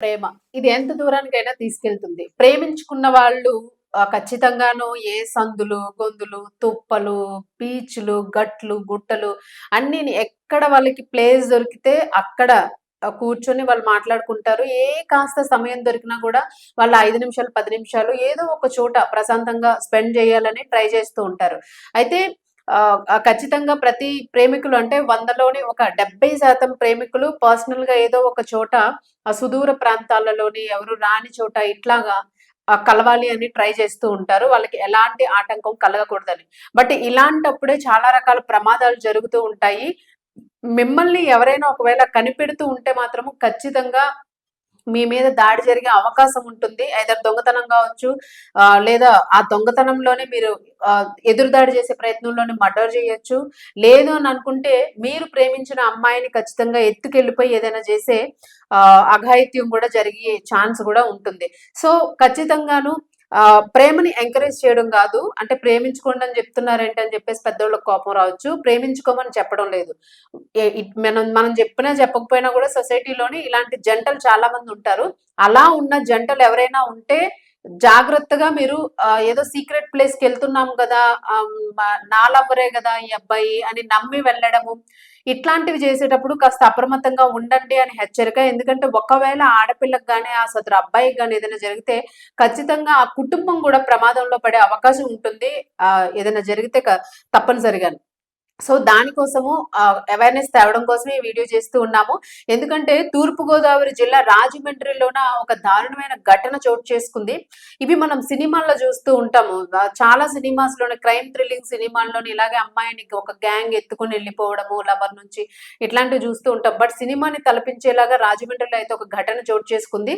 ప్రేమ. ఇది ఎంత దూరానికైనా తీసుకెళ్తుంది. ప్రేమించుకున్న వాళ్ళు ఖచ్చితంగాను ఏ సందులు గొంతులు తుప్పలు బీచ్లు గట్లు గుట్టలు అన్ని ఎక్కడ వాళ్ళకి ప్లేస్ దొరికితే అక్కడ కూర్చొని వాళ్ళు మాట్లాడుకుంటారు. ఏ కాస్త సమయం దొరికినా కూడా వాళ్ళు ఐదు నిమిషాలు పది నిమిషాలు ఏదో ఒక చోట ప్రశాంతంగా స్పెండ్ చేయాలని ట్రై చేస్తూ ఉంటారు. అయితే ఖచ్చితంగా ప్రతి ప్రేమికులు అంటే వందలోని ఒక డెబ్బై శాతం ప్రేమికులు పర్సనల్గా ఏదో ఒక చోట ఆ సుదూర ప్రాంతాలలోని ఎవరు రాని చోట ఇట్లాగా కలవాలి అని ట్రై చేస్తూ ఉంటారు. వాళ్ళకి ఎలాంటి ఆటంకం కలగకూడదని. బట్ ఇలాంటప్పుడే చాలా రకాల ప్రమాదాలు జరుగుతూ ఉంటాయి. మిమ్మల్ని ఎవరైనా ఒకవేళ కనిపెడుతూ ఉంటే మాత్రము ఖచ్చితంగా మీ మీద దాడి జరిగే అవకాశం ఉంటుంది. ఐదర్ దొంగతనం కావచ్చు లేదా ఆ దొంగతనంలోనే మీరు ఎదురు దాడి చేసే ప్రయత్నంలోనే మర్డర్ చేయొచ్చు. లేదు అని అనుకుంటే మీరు ప్రేమించిన అమ్మాయిని ఖచ్చితంగా ఎత్తుకెళ్ళిపోయి ఏదైనా చేసే ఆ, అఘాయిత్యం కూడా జరిగే ఛాన్స్ కూడా ఉంటుంది. సో ఖచ్చితంగాను ప్రేమని ఎంకరేజ్ చేయడం కాదు. అంటే ప్రేమించుకోండి అని చెప్తున్నారేంటి అని చెప్పేసి పెద్దోళ్ళకి కోపం రావచ్చు. ప్రేమించుకోమని చెప్పడం లేదు. మనం మనం చెప్పినా చెప్పకపోయినా కూడా సొసైటీలోని ఇలాంటి జంటలు చాలా మంది ఉంటారు. అలా ఉన్న జంటలు ఎవరైనా ఉంటే జాగ్రత్తగా మీరు ఏదో సీక్రెట్ ప్లేస్కి వెళ్తున్నాం కదా ఆ, కదా ఈ అబ్బాయి అని నమ్మి వెళ్ళడము ఇట్లాంటివి చేసేటప్పుడు కాస్త అప్రమత్తంగా ఉండండి అని హెచ్చరిక. ఎందుకంటే ఒకవేళ ఆడపిల్లకు కానీ ఆ సదరు అబ్బాయికి కానీ ఏదైనా జరిగితే ఖచ్చితంగా ఆ కుటుంబం కూడా ప్రమాదంలో పడే అవకాశం ఉంటుంది. ఆ ఏదైనా జరిగితే తప్పనిసరిగా. సో దానికోసము అవేర్నెస్ తేవడం కోసమే ఈ వీడియో చేస్తూ ఉన్నాము. ఎందుకంటే తూర్పు గోదావరి జిల్లా రాజమండ్రిలోన ఒక దారుణమైన ఘటన చోటు చేసుకుంది. ఇవి మనం సినిమాల్లో చూస్తూ ఉంటాము. చాలా సినిమాస్లోనే క్రైమ్ థ్రిల్లింగ్ సినిమాల్లోనే ఇలాగే అమ్మాయిని ఒక గ్యాంగ్ ఎత్తుకుని వెళ్ళిపోవడము లవర్ నుంచి ఇట్లాంటివి చూస్తూ ఉంటాం. బట్ సినిమాని తలపించేలాగా రాజమండ్రిలో అయితే ఒక ఘటన చోటు చేసుకుంది.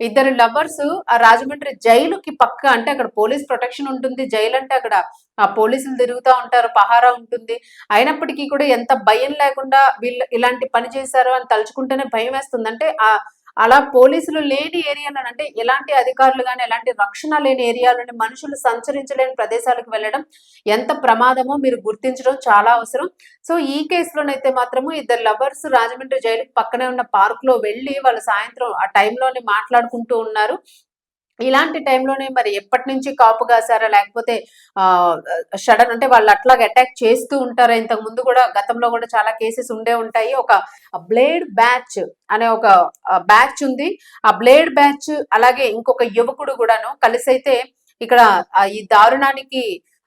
ఇద్దరు లవర్స్ ఆ రాజమండ్రి జైలుకి పక్క అంటే అక్కడ పోలీస్ ప్రొటెక్షన్ ఉంటుంది. జైలు అంటే అక్కడ ఆ పోలీసులు తిరుగుతూ ఉంటారు పహారా ఉంటుంది. అయినప్పటికీ కూడా ఎంత భయం లేకుండా వీళ్ళు ఇలాంటి పని చేశారు అని తలుచుకుంటేనే భయం వేస్తుంది. అంటే ఆ అలా పోలీసులు లేని ఏరియాలో అంటే ఎలాంటి అధికారులు కానీ ఎలాంటి రక్షణ లేని ఏరియాలని మనుషులు సంచరించలేని ప్రదేశాలకు వెళ్ళడం ఎంత ప్రమాదమో మీరు గుర్తించడం చాలా అవసరం. సో ఈ కేసులోనైతే మాత్రము ఇద్దరు లవర్స్ రాజమండ్రి జైలు పక్కనే ఉన్న పార్క్లో వెళ్ళి వాళ్ళు సాయంత్రం ఆ టైంలోనే మాట్లాడుకుంటూ ఉన్నారు. ఇలాంటి టైంలోనే మరి ఎప్పటి నుంచి కాపు కాసారా? లేకపోతే ఆ షడన్ అంటే వాళ్ళు అట్లాగే అటాక్ చేస్తూ ఉంటారా? ఇంతకు ముందు కూడా గతంలో కూడా చాలా కేసెస్ ఉండే ఉంటాయి. ఒక బ్లేడ్ బ్యాచ్ అనే ఒక బ్యాచ్ ఉంది. ఆ బ్లేడ్ బ్యాచ్ అలాగే ఇంకొక యువకుడు కూడాను కలిసి అయితే ఇక్కడ ఈ దారుణానికి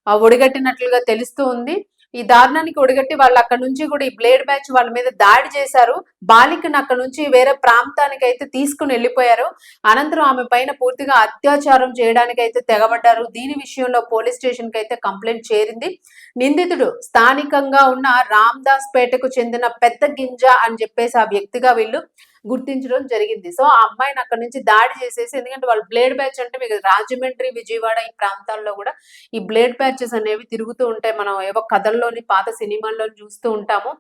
ఒడిగట్టినట్లుగా తెలుస్తూ ఉంది. ఈ దారుణానికి ఒడిగట్టి వాళ్ళు అక్కడ నుంచి కూడా ఈ బ్లేడ్ బ్యాచ్ వాళ్ళ మీద దాడి చేశారు. బాలికను అక్కడ నుంచి వేరే ప్రాంతానికి అయితే తీసుకుని వెళ్ళిపోయారు. అనంతరం ఆమె పైన పూర్తిగా అత్యాచారం చేయడానికి అయితే తెగబడ్డారు. దీని విషయంలో పోలీస్ స్టేషన్కి అయితే కంప్లైంట్ చేరింది. నిందితుడు స్థానికంగా ఉన్న రామ్దాస్ పేటకు చెందిన పెద్ద గింజ అని చెప్పేసి ఆ వ్యక్తిగా వీళ్ళు గుర్తించడం జరిగింది. సో ఆ అమ్మాయిని అక్కడ నుంచి దాడి చేసేసి ఎందుకంటే వాళ్ళు బ్లేడ్ బ్యాచ్ అంటే మీకు రాజమండ్రి విజయవాడ ఈ ప్రాంతాల్లో కూడా ఈ బ్లేడ్ ప్యాచెస్ అనేవి తిరుగుతూ ఉంటాయి. మనం ఏవో కథల్లోని పాత సినిమాల్లో చూస్తూ ఉంటాము.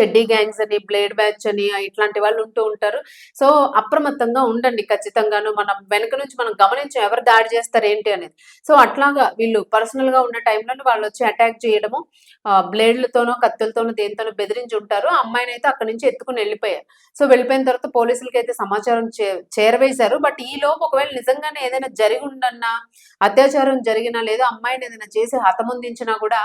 చెడ్డీ గ్యాంగ్స్ అని బ్లేడ్ బ్యాచ్ అని ఇట్లాంటి వాళ్ళు ఉంటూ ఉంటారు. సో అప్రమత్తంగా ఉండండి ఖచ్చితంగాను. మనం వెనక నుంచి మనం గమనించాం ఎవరు దాడి చేస్తారు ఏంటి అనేది. సో అట్లాగా వీళ్ళు పర్సనల్గా ఉన్న టైంలో వాళ్ళు వచ్చి అటాక్ చేయడము బ్లేడ్లతోనో కత్తులతోనో దేనితోనో బెదిరించి ఉంటారు. ఆ అమ్మాయిని అయితే అక్కడి నుంచి ఎత్తుకుని వెళ్ళిపోయారు. సో వెళ్ళిపోయిన తర్వాత పోలీసులకి అయితే సమాచారం చే- చేరవేశారు. బట్ ఈ లోపు ఒకవేళ నిజంగానే ఏదైనా జరిగి ఉండన్నా అత్యాచారం జరిగినా లేదా అమ్మాయిని ఏదైనా చేసి హతముందించినా కూడా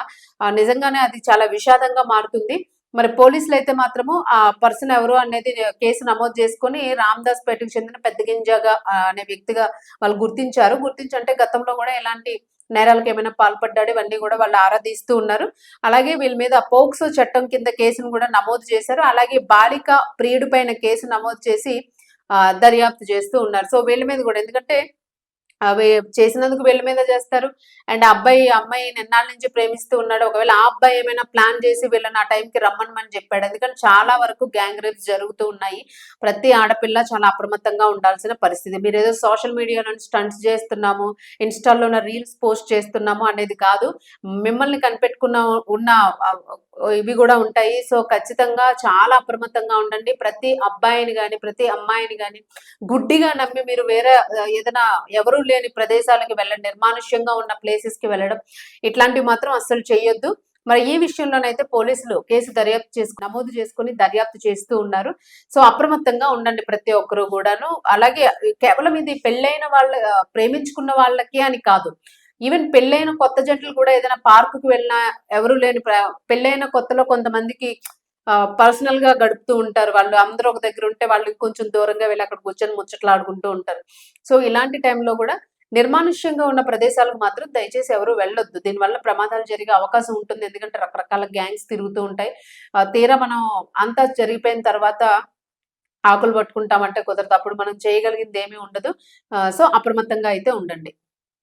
నిజంగానే అది చాలా విషాదంగా మారుతుంది. మరి పోలీసులు అయితే మాత్రము ఆ పర్సన్ ఎవరు అనేది కేసు నమోదు చేసుకొని రామ్దాస్ పేటకు చెందిన పెద్ద గింజగా అనే వ్యక్తిగా వాళ్ళు గుర్తించారు. గుర్తించంటే గతంలో కూడా ఎలాంటి నేరాలకు ఏమైనా పాల్పడ్డాడు ఇవన్నీ కూడా వాళ్ళు ఆరాధిస్తూ ఉన్నారు. అలాగే వీళ్ళ మీద పోక్సో చట్టం కింద కేసును కూడా నమోదు చేశారు. అలాగే బాలిక ప్రియుడి పైన కేసు నమోదు చేసి ఆ, దర్యాప్తు చేస్తూ ఉన్నారు. సో వీళ్ళ మీద కూడా ఎందుకంటే చేసినందుకు వీళ్ళ మీద చేస్తారు. అండ్ అబ్బాయి అమ్మాయి నిన్నాళ్ళ నుంచి ప్రేమిస్తూ ఉన్నాడు. ఒకవేళ ఆ అబ్బాయి ఏమైనా ప్లాన్ చేసి వీళ్ళని ఆ టైంకి రమ్మనమని చెప్పాడు. ఎందుకంటే చాలా వరకు గ్యాంగ్ రేప్స్ జరుగుతూ ఉన్నాయి. ప్రతి ఆడపిల్ల చాలా అప్రమత్తంగా ఉండాల్సిన పరిస్థితి. మీరు ఏదో సోషల్ మీడియాలో స్టంట్స్ చేస్తున్నాము ఇన్స్టాల్లో రీల్స్ పోస్ట్ చేస్తున్నాము అనేది కాదు. మిమ్మల్ని కనిపెట్టుకున్న ఉన్న ఇవి కూడా ఉంటాయి. సో ఖచ్చితంగా చాలా అప్రమత్తంగా ఉండండి. ప్రతి అబ్బాయిని కానీ ప్రతి అమ్మాయిని కానీ గుడ్డిగా నమ్మి మీరు వేరే ఏదైనా ఎవరు లేని ప్రదేశాలకు వెళ్ళడం నిర్మానుష్యంగా ఉన్న ప్లేసెస్కి వెళ్ళడం ఇట్లాంటివి మాత్రం అస్సలు చేయొద్దు మరి ఈ విషయంలోనైతే పోలీసులు కేసు దర్యాప్తు చేసుకు నమోదు చేసుకుని దర్యాప్తు చేస్తూ ఉన్నారు. సో అప్రమత్తంగా ఉండండి ప్రతి ఒక్కరు కూడాను. అలాగే కేవలం ఇది పెళ్ళైన వాళ్ళ ప్రేమించుకున్న వాళ్ళకి అని కాదు. ఈవెన్ పెళ్ళైన కొత్త జంటలు కూడా ఏదైనా పార్కుకి వెళ్ళినా ఎవరు లేని పెళ్ళైన కొత్తలో కొంతమందికి పర్సనల్గా గడుపుతూ ఉంటారు. వాళ్ళు అందరూ ఒక దగ్గర ఉంటే వాళ్ళు కొంచెం దూరంగా వెళ్ళి అక్కడ కూర్చొని ముచ్చట్లాడుకుంటూ ఉంటారు. సో ఇలాంటి టైంలో కూడా నిర్మానుష్యంగా ఉన్న ప్రదేశాలకు మాత్రం దయచేసి ఎవరు వెళ్ళొద్దు. దీనివల్ల ప్రమాదాలు జరిగే అవకాశం ఉంటుంది. ఎందుకంటే రకరకాల గ్యాంగ్స్ తిరుగుతూ ఉంటాయి. తీరా మనం అంతా జరిగిపోయిన తర్వాత ఆకులు పట్టుకుంటామంటే కుదరదు. అప్పుడు మనం చేయగలిగింది ఏమీ ఉండదు. సో అప్రమత్తంగా అయితే ఉండండి.